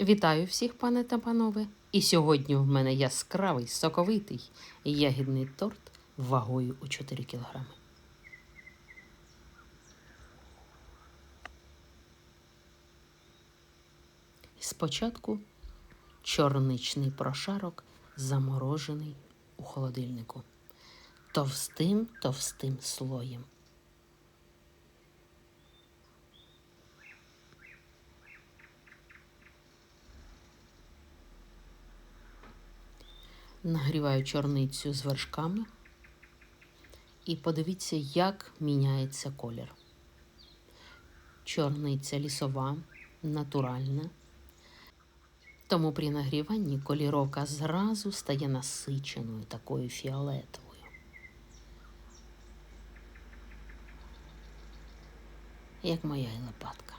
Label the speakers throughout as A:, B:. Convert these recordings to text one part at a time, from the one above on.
A: Вітаю всіх, пане та панове. І сьогодні в мене яскравий, соковитий ягідний торт вагою у 4 кілограми. Спочатку чорничний прошарок, заморожений у холодильнику. Товстим товстим слоєм. Нагріваю чорницю з вершками. І подивіться, як міняється колір. Чорниця лісова, натуральна. Тому при нагріванні коліровка зразу стає насиченою, такою фіолетовою. Як моя і лопатка.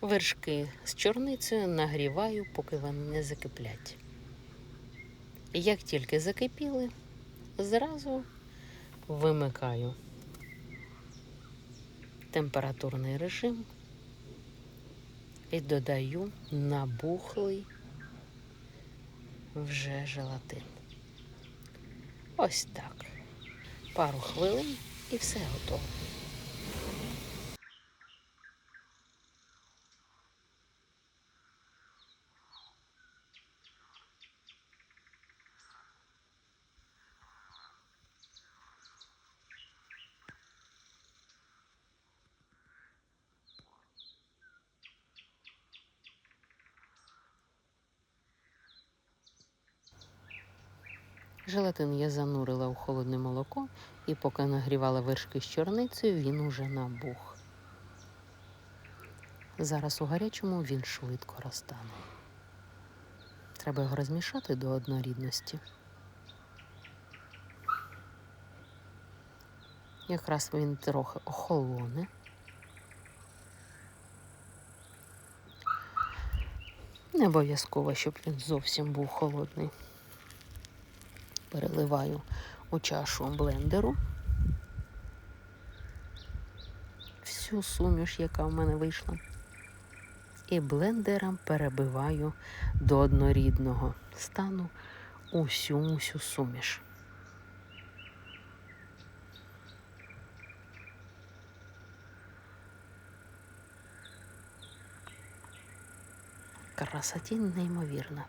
A: Вершки з чорницею нагріваю, поки вони не закиплять. Як тільки закипіли, зразу вимикаю температурний режим і додаю набухлий вже желатин. Ось так. Пару хвилин і все готово. Желатин я занурила у холодне молоко, і поки нагрівала вершки з чорницею, він уже набух. Зараз у гарячому він швидко розтане. Треба його розмішати до однорідності. Якраз він трохи охолоне. Не обов'язково, щоб він зовсім був холодний переливаю у чашу блендеру всю суміш, яка в мене вийшла. І блендером перебиваю до однорідного стану усю усю суміш. Красоті неймовірна.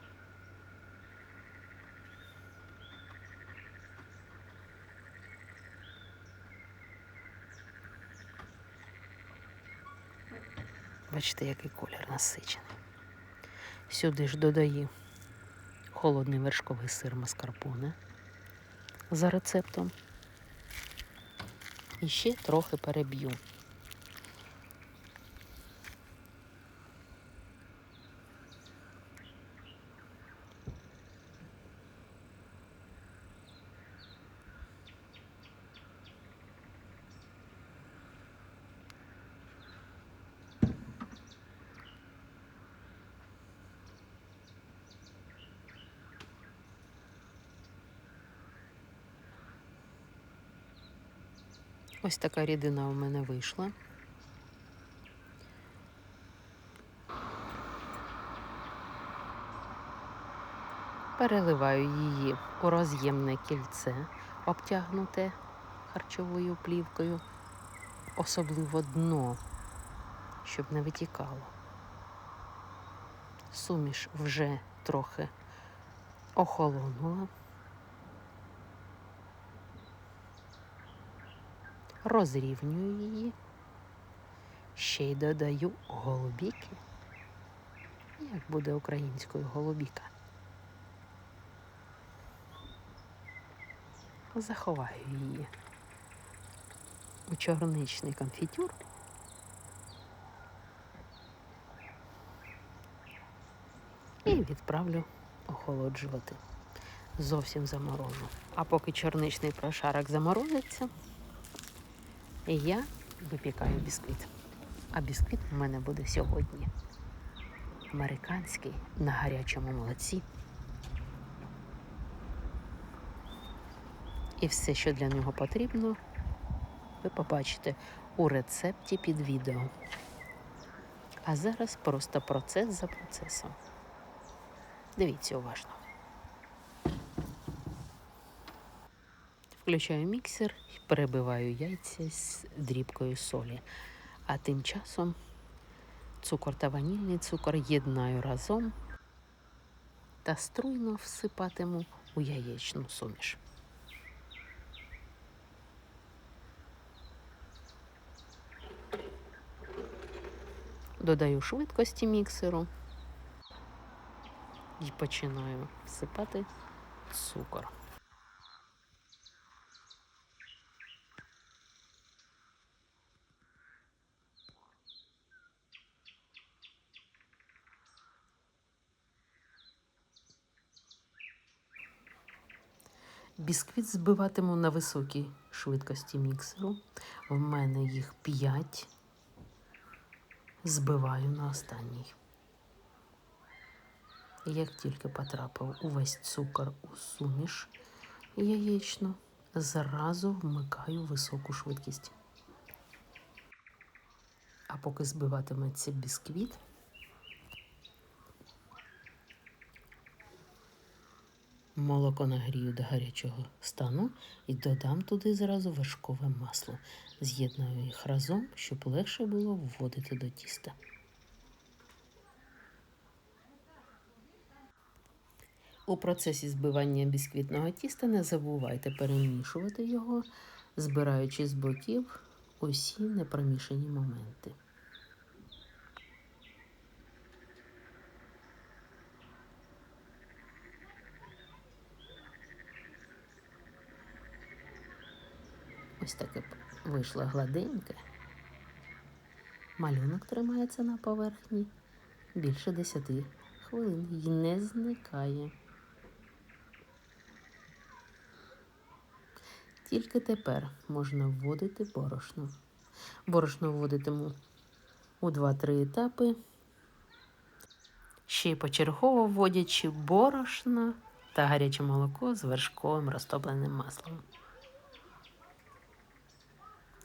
A: Бачите, який колір насичений. Сюди ж додаю холодний вершковий сир маскарпоне за рецептом. І ще трохи переб'ю. Ось така рідина у мене вийшла. Переливаю її у роз'ємне кільце, обтягнуте харчовою плівкою, особливо дно, щоб не витікало. Суміш вже трохи охолонула. Розрівнюю її, ще й додаю голубіки. Як буде українською голубіка? Заховаю її у чорничний конфітюр. І відправлю охолоджувати. Зовсім заморожу. А поки чорничний прошарок заморозиться, я випікаю бісквіт. А бісквіт у мене буде сьогодні. американський на гарячому молоці. І все, що для нього потрібно, ви побачите у рецепті під відео. А зараз просто процес за процесом. Дивіться уважно. Включаю міксер і перебиваю яйця з дрібкою солі. А тим часом цукор та ванільний цукор єднаю разом та струйно всипатиму у яєчну суміш. Додаю швидкості міксеру і починаю всипати цукор. Бісквіт збиватиму на високій швидкості міксеру. В мене їх 5. Збиваю на останній. Як тільки потрапив увесь цукор у суміш яєчну, зразу вмикаю високу швидкість. А поки збиватиметься бісквіт, молоко нагрію до гарячого стану і додам туди зразу вершкове масло. З'єднаю їх разом, щоб легше було вводити до тіста. У процесі збивання бісквітного тіста не забувайте перемішувати його, збираючи з боків усі непромішані моменти. Ось таке вийшло гладеньке. Малюнок тримається на поверхні більше 10 хвилин і не зникає. Тільки тепер можна вводити борошно. Борошно вводитиму у 2-3 етапи. Ще й почергово вводячи борошно та гаряче молоко з вершковим розтопленим маслом.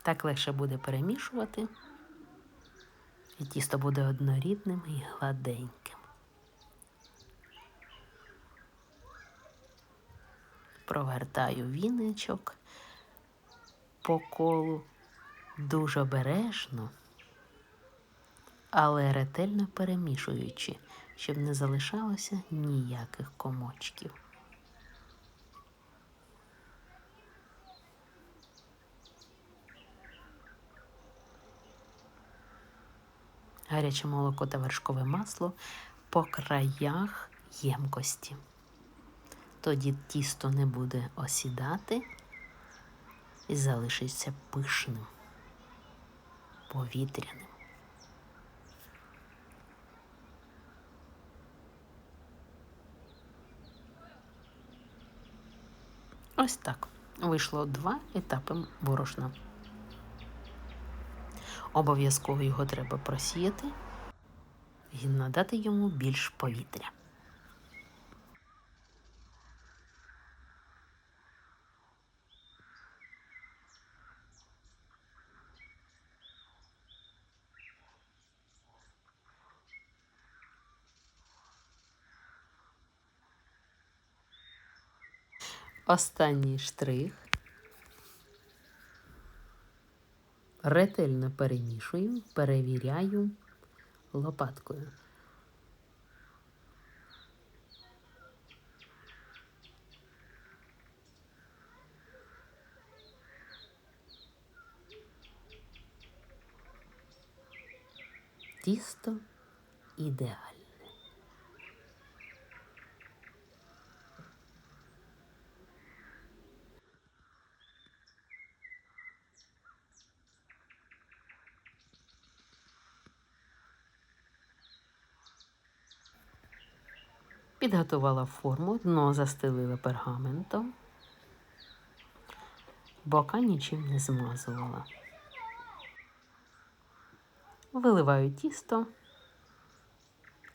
A: Так легше буде перемішувати, і тісто буде однорідним і гладеньким. Провертаю віничок по колу дуже обережно, але ретельно перемішуючи, щоб не залишалося ніяких комочків. Гаряче молоко та вершкове масло по краях ємкості. Тоді тісто не буде осідати і залишиться пишним, повітряним. Ось так. Вийшло два етапи борошна. Обов'язково його треба просіяти і надати йому більш повітря. Останній штрих. Ретельно перемішую, перевіряю лопаткою. Тісто ідеальне. Підготувала форму, дно застелила пергаментом, бока нічим не змазувала. Виливаю тісто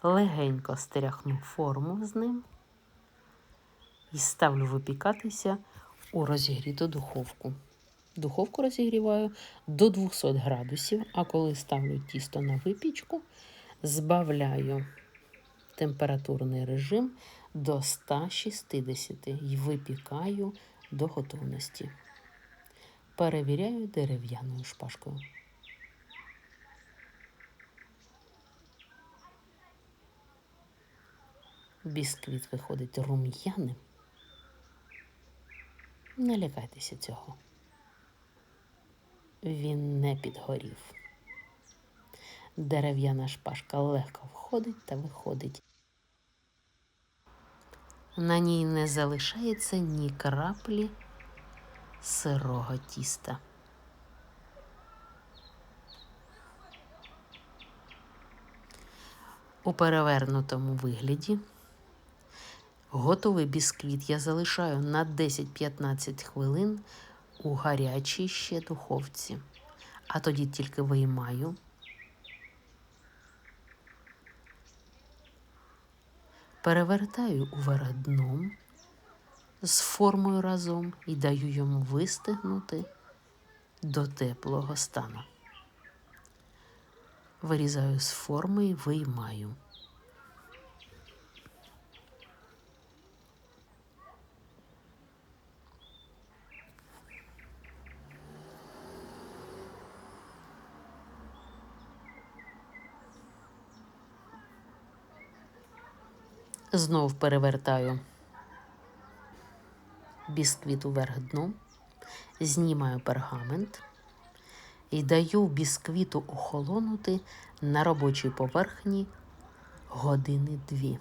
A: легенько стряхну форму з ним і ставлю випікатися у розігріту духовку. Духовку розігріваю до 200 градусів, а коли ставлю тісто на випічку, збавляю температурний режим до 160 і випікаю до готовності. Перевіряю дерев'яною шпажкою. Бісквіт виходить рум'яним. Не лякайтеся цього. Він не підгорів. Дерев'яна шпажка легко входить та виходить. На ній не залишається ні краплі сирого тіста. У перевернутому вигляді готовий бісквіт я залишаю на 10-15 хвилин у гарячій ще духовці, а тоді тільки виймаю. Перевертаю уверх дном з формою разом і даю йому вистигнути до теплого стану. Вирізаю з форми і виймаю. Знов перевертаю бісквіт уверх дном, знімаю пергамент і даю бісквіту охолонути на робочій поверхні години дві.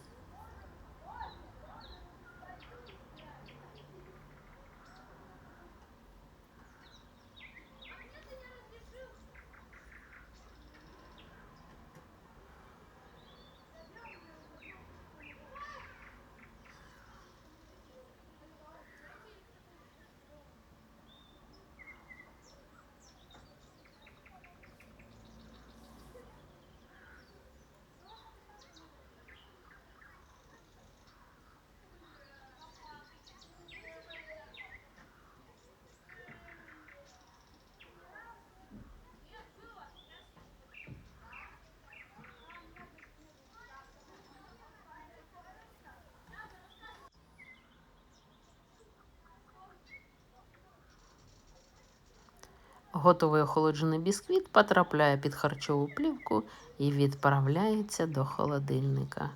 A: Готовий охолоджений бісквіт потрапляє під харчову плівку і відправляється до холодильника.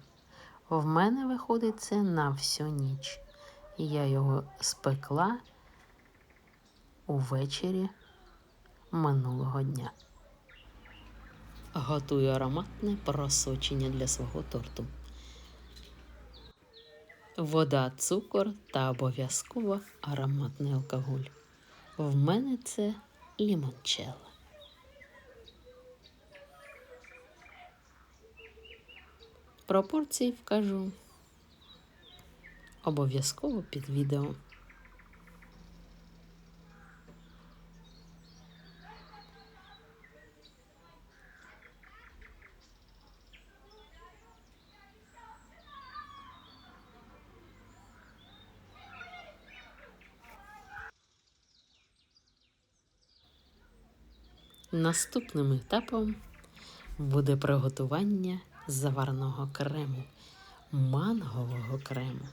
A: В мене виходить це на всю ніч. Я його спекла увечері минулого дня. Готую ароматне просочення для свого торту. Вода, цукор та обов'язково ароматний алкоголь. В мене це лімончелло. Пропорції вкажу обов'язково під відео. Наступним етапом буде приготування заварного крему, мангового крему.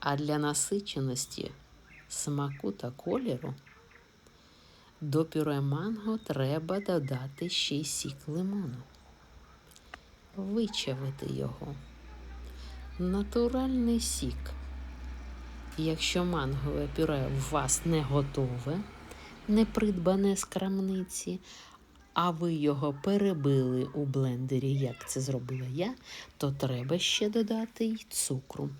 A: А для насиченості смаку та кольору до пюре манго треба додати ще й сік лимону, вичавити його. Натуральний сік. Якщо мангове пюре у вас не готове, не придбане з крамниці, а ви його перебили у блендері, як це зробила я, то треба ще додати й цукру.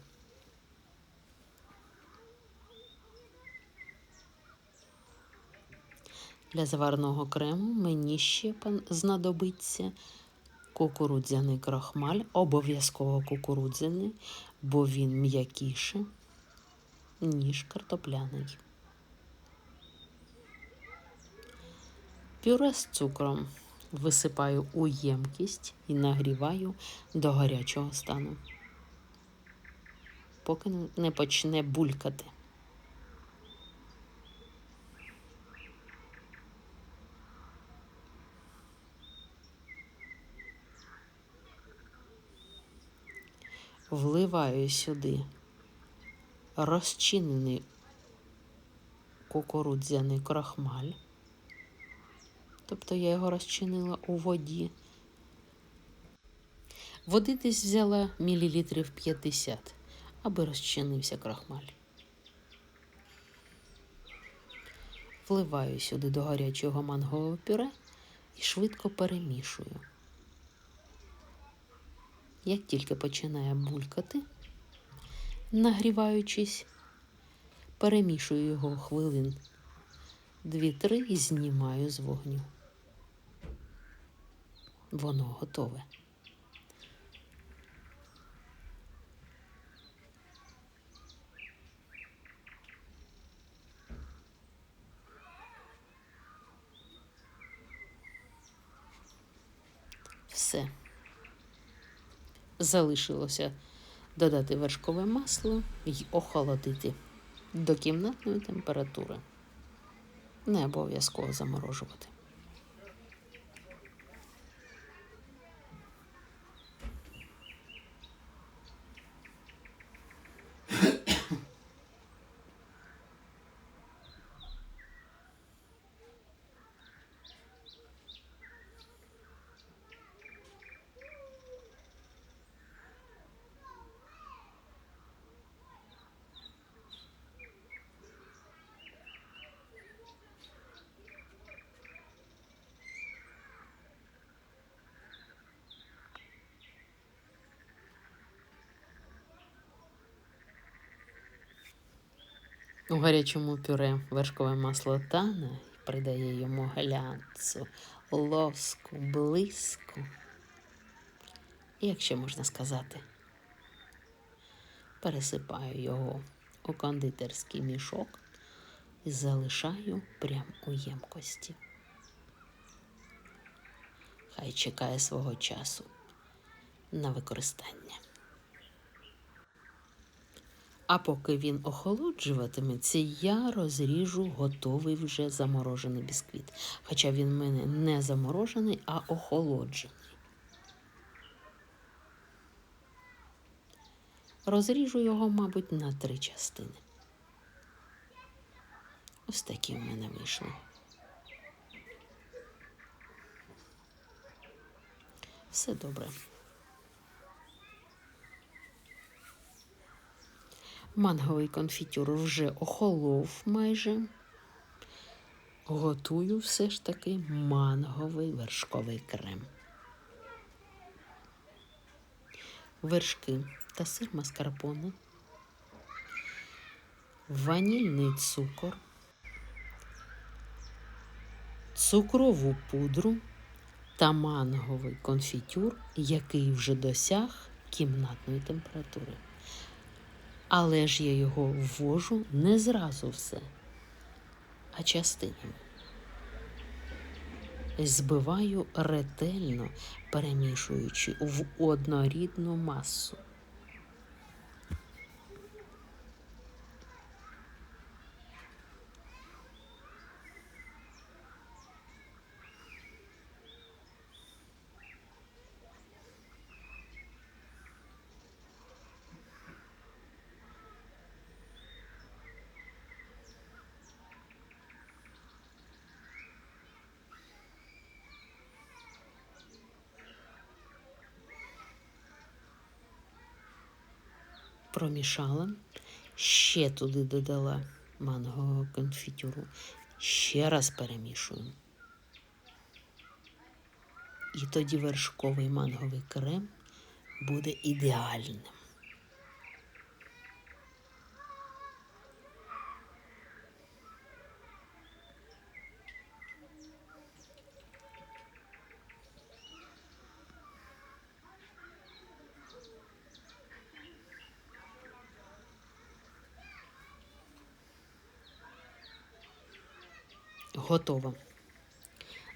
A: Для заварного крему мені ще знадобиться кукурудзяний крахмаль, обов'язково кукурудзяний, бо він м'якіше, ніж картопляний. Пюре з цукром висипаю у ємкість і нагріваю до гарячого стану, поки не почне булькати. Вливаю сюди розчинений кукурудзяний крахмаль. Тобто я його розчинила у воді. Води десь взяла мілілітрів 50, аби розчинився крахмаль. Вливаю сюди до гарячого мангового пюре і швидко перемішую. Як тільки починає булькати, нагріваючись, перемішую його хвилин 2-3 і знімаю з вогню. Воно готове. Все. Залишилося додати вершкове масло і охолодити до кімнатної температури. Не обов'язково заморожувати. У гарячому пюре вершкове масло тане і придає йому глянцу, лоску, блиску. І, якщо можна сказати, пересипаю його у кондитерський мішок і залишаю прямо у ємкості. Хай чекає свого часу на використання. А поки він охолоджуватиметься, я розріжу готовий вже заморожений бісквіт. Хоча він в мене не заморожений, а охолоджений. Розріжу його, мабуть, на три частини. Ось такі в мене вийшли. Все добре. Манговий конфітюр вже охолов майже. Готую все ж таки манговий вершковий крем. Вершки та сир маскарпоне, ванільний цукор, цукрову пудру та манговий конфітюр, який вже досяг кімнатної температури. Але ж я його ввожу не зразу все, а частинами. Збиваю ретельно, перемішуючи в однорідну масу. Промішала, ще туди додала мангового конфітюру, ще раз перемішую. І тоді вершковий манговий крем буде ідеальним. Готово.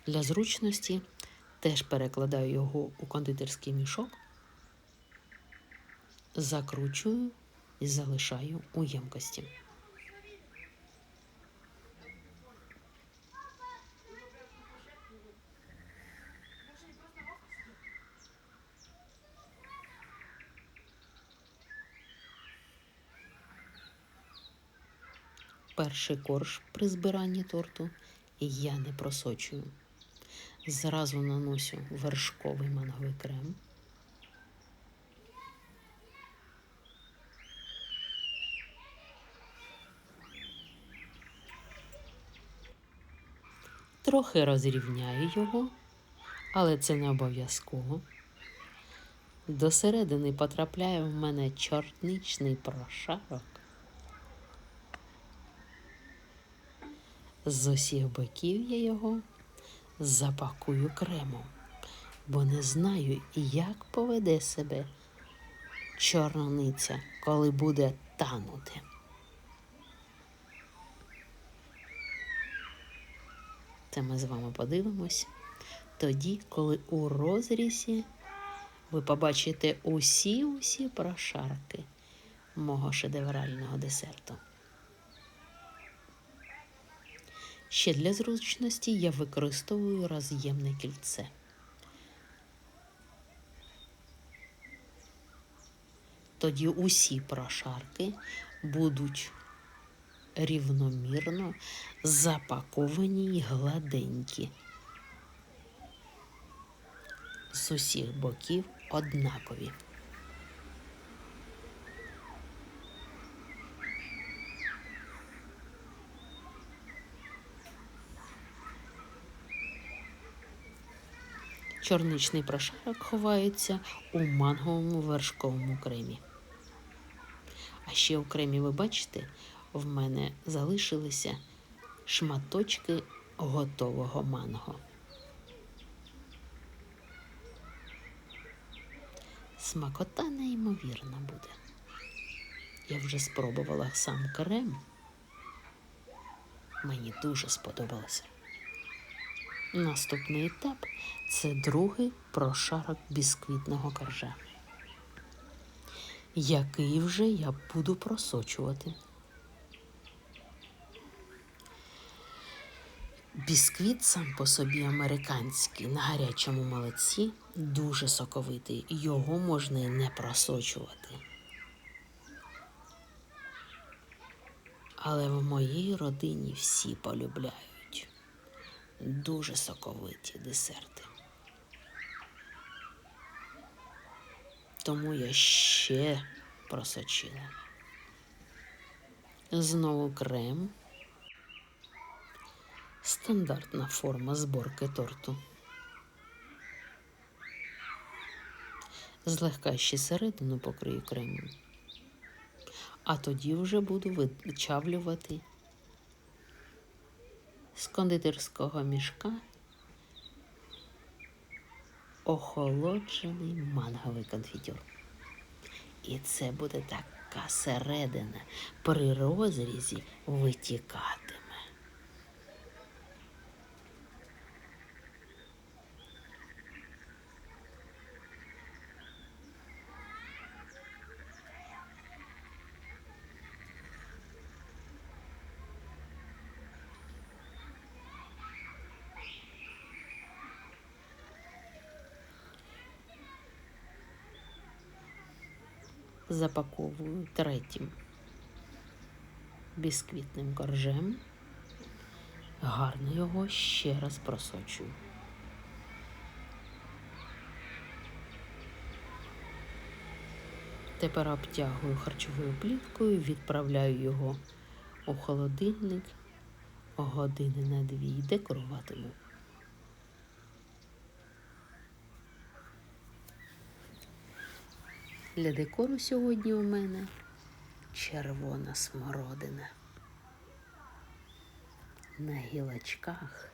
A: Для зручності Теж перекладаю його у кондитерський мішок, закручую і залишаю у ємкості. Перший корж при збиранні торту я не просочую. Зразу наносю вершковий манговий крем. Трохи розрівняю його, але це не обов'язково. До середини потрапляє в мене чорничний прошарок. З усіх боків я його запакую кремом, бо не знаю, як поведе себе чорниця, коли буде танути. Це ми з вами подивимось тоді, коли у розрізі ви побачите усі-усі прошарки мого шедеврального десерту. Ще для зручності я використовую роз'ємне кільце. Тоді усі прошарки будуть рівномірно запаковані й гладенькі. З усіх боків однакові. Чорничний прошарок ховається у манговому вершковому кремі. А ще у кремі, ви бачите, в мене залишилися шматочки готового манго. Смакота неймовірна буде. Я вже спробувала сам крем. Мені дуже сподобалося. Наступний етап це другий прошарок бісквітного коржа, який вже я буду просочувати. Бісквіт сам по собі американський на гарячому молоці дуже соковитий, його можна і не просочувати. Але в моїй родині всі полюбляють дуже соковиті десерти. Тому я ще просочила. Знову крем. Стандартна форма зборки торту. Злегка ще середину покрию кремом. А тоді вже буду вичавлювати кондитерського мішка охолоджений манговий конфітюр. І це буде така середина при розрізі витікатиме. Запаковую третім бісквітним коржем. Гарно його ще раз просочую. Тепер обтягую харчовою плівкою, відправляю його у холодильник години на дві, декоруватиму. Для декору сьогодні у мене червона смородина. На гілочках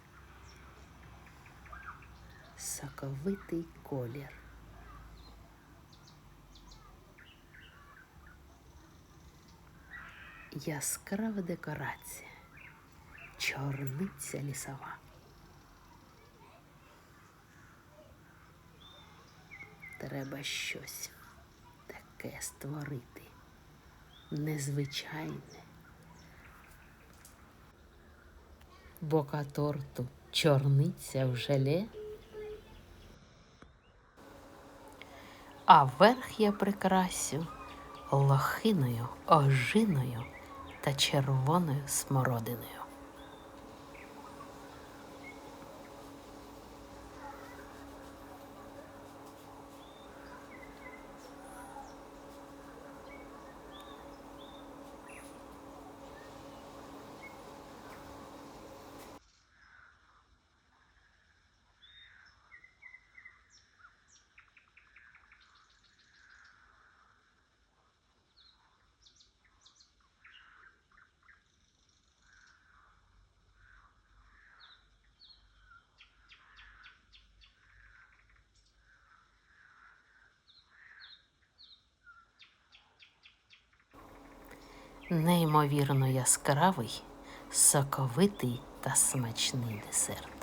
A: соковитий колір. Яскрава декорація, чорниця лісова. треба щось таке створити. Незвичайне. Бока торту чорниця в желе. А верх я прикрасю лохиною, ожиною та червоною смородиною. Неймовірно яскравий, соковитий та смачний десерт.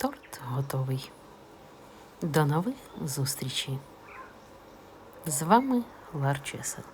A: Торт готовий. До нових зустрічей. З вами Лар Чесел.